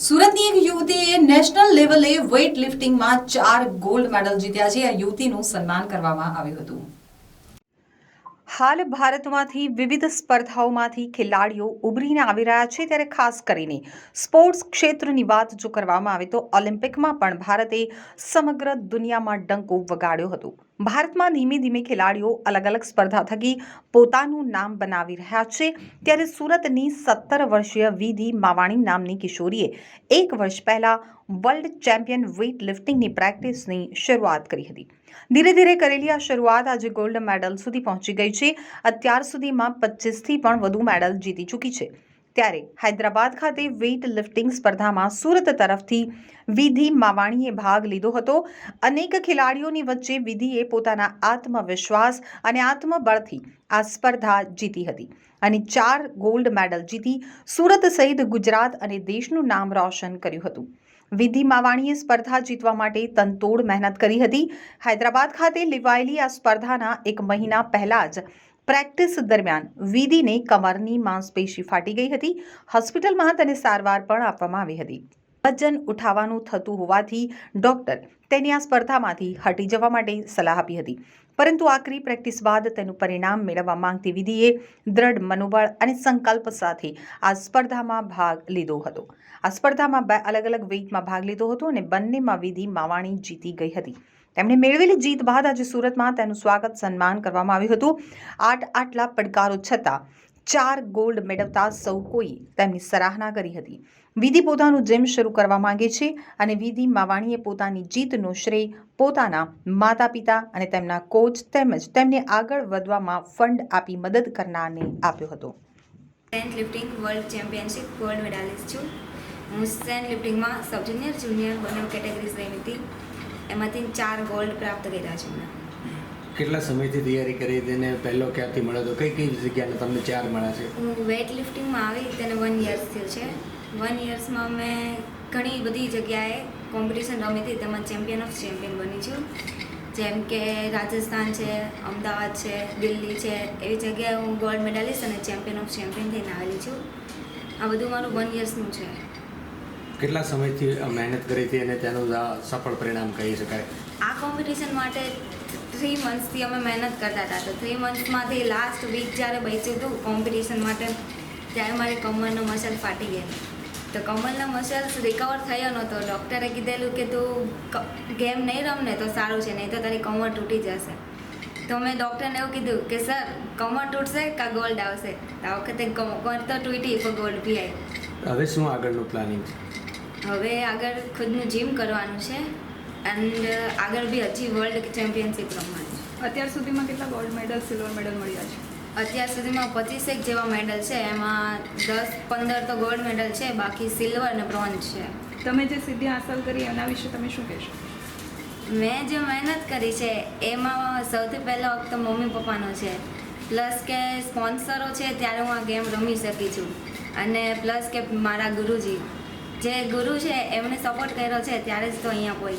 સુરતની એક યુવતીએ નેશનલ લેવલે વેઇટ લિફ્ટિંગમાં ચાર ગોલ્ડ મેડલ જીત્યા છે. આ યુવતીનું સન્માન કરવામાં આવ્યું હતું. હાલ ભારતમાંથી વિવિધ સ્પર્ધાઓમાંથી ખેલાડીઓ ઉભરીને આવી રહ્યા છે ત્યારે ખાસ કરીને સ્પોર્ટ્સ ક્ષેત્રની વાત જો કરવામાં આવે તો ઓલિમ્પિકમાં પણ ભારતે સમગ્ર દુનિયામાં ડંકો વગાડ્યો હતો. ભારતમાં ધીમે ધીમે ખેલાડીઓ અલગ અલગ સ્પર્ધા થકી પોતાનું નામ બનાવી રહ્યા છે. ત્યારે સુરતની સત્તર વર્ષીય વિધિ માવાણી નામની કિશોરીએ એક વર્ષ પહેલાં વર્લ્ડ ચેમ્પિયન વેઇટ લિફ્ટિંગની પ્રેક્ટિસની શરૂઆત કરી હતી. ધીરે ધીરે કરેલી આ શરૂઆત આજે ગોલ્ડ મેડલ સુધી પહોંચી ગઈ છે. અત્યાર સુધીમાં પચીસથી પણ વધુ મેડલ જીતી ચૂકી છે. ત્યારે હૈદરાબાદ ખાતે વેઇટ લિફ્ટિંગ સ્પર્ધામાં સુરત તરફથી વિધિ માવાણીએ ભાગ લીધો હતો. અનેક ખેલાડીઓની વચ્ચે વિધિએ પોતાના આત્મવિશ્વાસ અને આત્મબળથી આ સ્પર્ધા જીતી હતી અને ચાર ગોલ્ડ મેડલ જીતી સુરત સહિત ગુજરાત અને દેશનું નામ રોશન કર્યું હતું. વિધિ માવાણીએ સ્પર્ધા જીતવા માટે તનતોડ મહેનત કરી હતી. હૈદરાબાદ ખાતે લેવાયેલી આ સ્પર્ધાના એક મહિના પહેલા જ પ્રેક્ટિસ દરમિયાન વિધિને કમરની માંસપેશી ફાટી ગઈ હતી. હોસ્પિટલમાં તેને સારવાર પણ આપવામાં આવી હતી. વજન ઉઠાવવાનું થતું હોવાથી ડોક્ટર તેની આ સ્પર્ધામાંથી હટી જવા માટે સલાહ આપી હતી. પરંતુ આકરી પ્રેક્ટિસ બાદ તેનું પરિણામ મેળવવા માંગતી વિધિએ દ્રઢ મનોબળ અને સંકલ્પ સાથે આ સ્પર્ધામાં ભાગ લીધો હતો. આ સ્પર્ધામાં બે અલગ અલગ વેઇટમાં ભાગ લીધો હતો અને બંનેમાં વિધિ માવાણી જીતી ગઈ હતી. તેમણે મેળવેલી જીત બાદ આજે સુરતમાં તેનું સ્વાગત સન્માન કરવામાં આવ્યું હતું. આઠ આટલા પડકારો છતાં ચાર ગોલ્ડ મેળવતા સૌ કોઈ તેમની સરાહના કરી હતી. વિધિ પોતાનું જીમ શરૂ કરવા માંગે છે અને વિધિ માવાણીએ પોતાની જીતનો શ્રેય પોતાના માતા પિતા અને તેમના કોચ તેમજ તેમને આગળ વધવામાં ફંડ આપી મદદ કરનારને આપ્યો હતો. Stand lifting world championship gold medalist છું. હું સ્ટેન્ડ લિફ્ટિંગમાં સબ જુનિયર જુનિયર બંને કેટેગરીઝ રહી હતી. એમાંથી ચાર ગોલ્ડ પ્રાપ્ત કર્યા છે મેં કેટલા સમયથી તૈયારી કરી તેને પહેલો ક્યાંથી મળ્યો હતો? કઈ કઈ જગ્યાને તમને ચાર મળ્યા છે? હું વેઇટ લિફ્ટિંગમાં આવી, તેને વન યર્સ થયું છે. વન યર્સમાં મેં ઘણી બધી જગ્યાએ કોમ્પિટિશન રમી હતી. તેમાં ચેમ્પિયન ઓફ ચેમ્પિયન બની છું. જેમ કે રાજસ્થાન છે, અમદાવાદ છે, દિલ્હી છે, એવી જગ્યાએ હું ગોલ્ડ મેડાલિસ્ટ અને ચેમ્પિયન ઓફ ચેમ્પિયન થઈને આવેલી છું. આ બધું મારું વન યર્સનું છે. કેટલા સમયથી મહેનત કરી હતી અને તેનું સફળ પરિણામ કહી શકાય? આ કોમ્પિટિશન માટે થ્રી મંથ્સથી અમે મહેનત કરતા હતા. તો થ્રી મંથ્સમાંથી લાસ્ટ વીક જ્યારે બેચ્યું હતું કોમ્પિટિશન માટે, ત્યારે મારી કમરનો મસલ ફાટી ગઈ તો કમરના મસલ્સ રિકવર થયો નહોતો. ડૉક્ટરે કીધેલું કે તું ગેમ નહીં રમ ને તો સારું છે, નહીં તો તારી કમર તૂટી જશે. તો મેં ડૉક્ટરને એવું કીધું કે, સર, કમર તૂટશે કાં ગોલ્ડ આવશે? આ વખતે કમર તો તૂટી, પણ ગોલ્ડ બી આવી હવે શું આગળનું પ્લાનિંગ? છે હવે આગળ ખુદનું જીમ કરવાનું છે એન્ડ આગળ બી હજી વર્લ્ડ ચેમ્પિયનશિપ રમવાની છે. અત્યાર સુધીમાં કેટલા ગોલ્ડ મેડલ સિલ્વર મેડલ મળ્યા છે? અત્યાર સુધીમાં પચીસેક જેવા મેડલ છે એમાં દસ પંદર તો ગોલ્ડ મેડલ છે બાકી સિલ્વર અને બ્રોન્ઝ છે. તમે જે સિદ્ધિ હાંસલ કરી એના વિશે તમે શું કહેશો? મેં જે મહેનત કરી છે એમાં સૌથી પહેલો હક તો મમ્મી પપ્પાનો છે. પ્લસ કે સ્પોન્સરો છે ત્યારે હું આ ગેમ રમી શકી છું. અને પ્લસ કે મારા ગુરુજી. જે ગુરુ છે એમણે સપોર્ટ કર્યો છે, ત્યારે જ તો અહીંયા કોઈ.